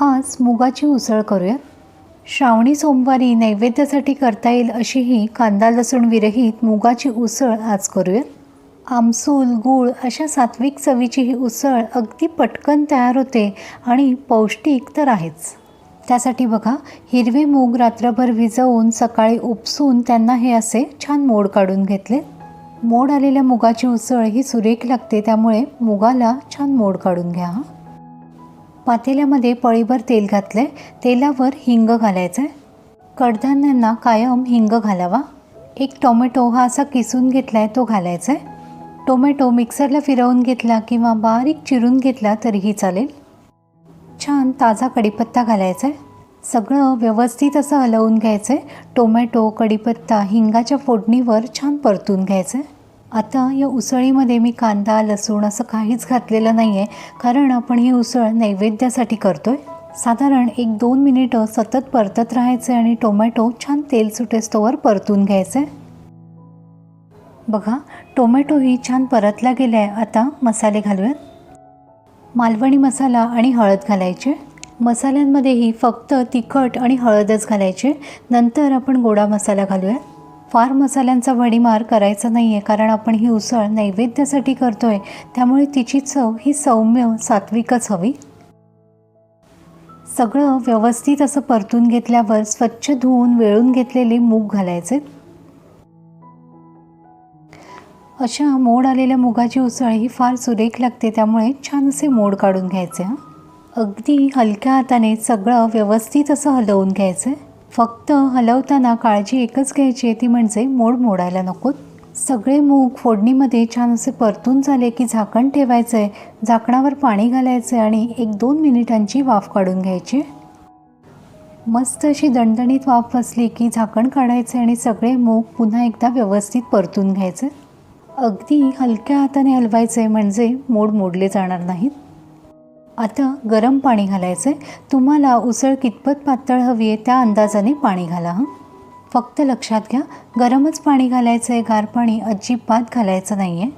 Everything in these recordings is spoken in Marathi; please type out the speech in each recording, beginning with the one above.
आज मुगाची उसळ करूया. श्रावणी सोमवारी नैवेद्यासाठी करता येईल अशी ही कांदा लसूण विरहित मुगाची उसळ आज करूया. आमसूल गूळ अशा सात्विक चवीची ही उसळ अगदी पटकन तयार होते आणि पौष्टिक तर आहेच. त्यासाठी बघा हिरवे मूग रात्रभर विजवून सकाळी उपसून त्यांना हे असे छान मोड काढून घेतले. मोड आलेल्या मुगाची उसळ ही सुरेख लागते त्यामुळे मुगाला छान मोड काढून घ्या हां. पातेल्यामध्ये पळीभर तेल घातले तेलावर हिंग घालायचं आहे कडधान्यांना कायम हिंग घालावा. एक टोमॅटो हा असा किसून घेतला आहे तो घालायचा आहे टोमॅटो मिक्सरला फिरवून घेतला किंवा बारीक चिरून घेतला तरीही चालेल. छान ताजा कढीपत्ता घालायचा आहे सगळं व्यवस्थित असं हलवून घ्यायचं आहे टोमॅटो कढीपत्ता हिंगाच्या फोडणीवर छान परतून घ्यायचं आहे आता या उसळीमध्ये मी कांदा लसूण असं काहीच घातलेलं नाही आहे कारण आपण ही उसळ नैवेद्यासाठी करतो आहे साधारण एक दोन मिनिटं सतत परतत राहायचं आणि टोमॅटो छान तेल सुटेस्तोवर परतून घ्यायचं आहे बघा टोमॅटोही छान परतला गेला आहे आता मसाले घालूयात. मालवणी मसाला आणि हळद घालायचे. मसाल्यांमध्येही फक्त तिखट आणि हळदच घालायचे. नंतर आपण गोडा मसाला घालूयात. फार मसाल्यांचा वडीमार करायचा नाही आहे कारण आपण ही उसळ नैवेद्यासाठी करतो आहे त्यामुळे तिची चव ही सौम्य सात्विकच हवी. सगळं व्यवस्थित असं परतून घेतल्यावर स्वच्छ धुवून वेळून घेतलेले मूग घालायचे. अशा मोड आलेल्या मुगाची उसळ ही फार सुरेख लागते त्यामुळे छान असे मोड काढून घ्यायचे अगदी हलक्या हाताने सगळं व्यवस्थित असं हलवून घ्यायचं. फक्त हलवताना काळजी एकच घ्यायची आहे ती म्हणजे मोड मोडायला नकोत सगळे मूग फोडणीमध्ये छान असे परतून झाले की झाकण ठेवायचं आहे झाकणावर पाणी घालायचं आहे आणि एक दोन मिनिटांची वाफ काढून घ्यायची. मस्त अशी दणदणीत वाफ बसली की झाकण काढायचं आणि सगळे मूग पुन्हा एकदा व्यवस्थित परतून घ्यायचे. अगदी हलक्या हाताने हलवायचं आहे म्हणजे मोड मोडले जाणार नाहीत. आता गरम पाणी घालायचं आहे तुम्हाला उसळ कितपत पातळ हवी आहे त्या अंदाजाने पाणी घाला हं. फक्त लक्षात घ्या गरमच पाणी घालायचं आहे गार पाणी अजिबात घालायचं नाही आहे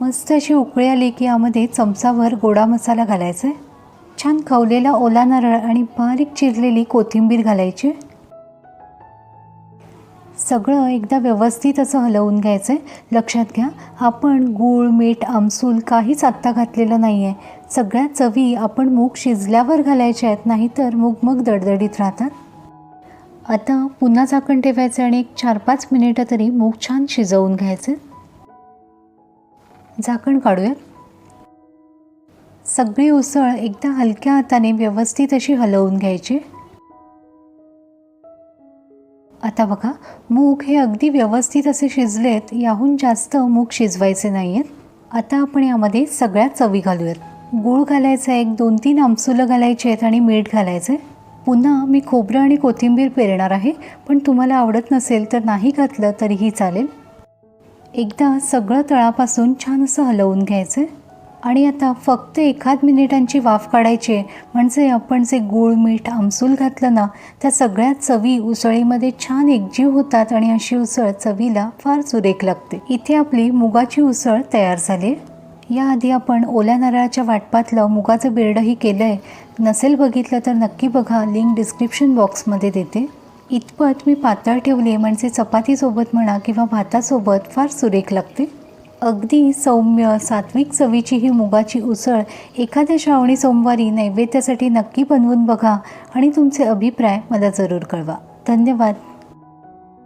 मस्त अशी उकळी आली की यामध्ये चमचाभर गोडा मसाला घालायचा आहे छान खवलेला ओला नारळ आणि बारीक चिरलेली कोथिंबीर घालायची. सगळं एकदा व्यवस्थित असं हलवून घ्यायचं आहे लक्षात घ्या आपण गूळ मीठ आमसूल काहीच आत्ता घातलेलं नाही आहे सगळ्या चवी आपण मूग शिजल्यावर घालायच्या आहेत नाहीतर मूग मग दडदडीत राहतात. आता पुन्हा झाकण ठेवायचं आणि एक चार पाच मिनिटं तरी मूग छान शिजवून घ्यायचे. झाकण काढूयात. सगळी उसळ एकदा हलक्या हाताने व्यवस्थित अशी हलवून घ्यायची. आता बघा मूग हे अगदी व्यवस्थित असे शिजलेत याहून जास्त मूग शिजवायचे नाही आहेत आता आपण यामध्ये सगळ्या चवी घालूयात. गूळ घालायचा एक दोन तीन आमसुलं घालायचे आहेत आणि मीठ घालायचं आहे पुन्हा मी खोबरं आणि कोथिंबीर पेरणार आहे पण तुम्हाला आवडत नसेल तर नाही घातलं तरीही चालेल. एकदा सगळं तळापासून छान असं हलवून घ्यायचं आहे आणि आता फक्त एखाद मिनिटांची वाफ काढायची आहे. म्हणजे आपण जे गूळ मीठ आमसूल घातलं ना त्या सगळ्या चवी उसळीमध्ये छान एकजीव होतात आणि अशी उसळ चवीला फार सुरेख लागते. इथे आपली मुगाची उसळ तयार झाली आहे. याआधी आपण ओल्या नारळाच्या वाटपातलं मुगाचं बिरडंही केलं आहे नसेल बघितलं तर नक्की बघा लिंक डिस्क्रिप्शन बॉक्समध्ये देते. इतपत मी पातळ ठेवली म्हणजे चपातीसोबत म्हणा किंवा भातासोबत फार सुरेख लागते. अगदी सौम्य सात्विक चवीची ही मुगाची उसळ एखाद्या श्रावणी सोमवारी नैवेद्यासाठी नक्की बनवून बघा आणि तुमचे अभिप्राय मला जरूर कळवा. धन्यवाद.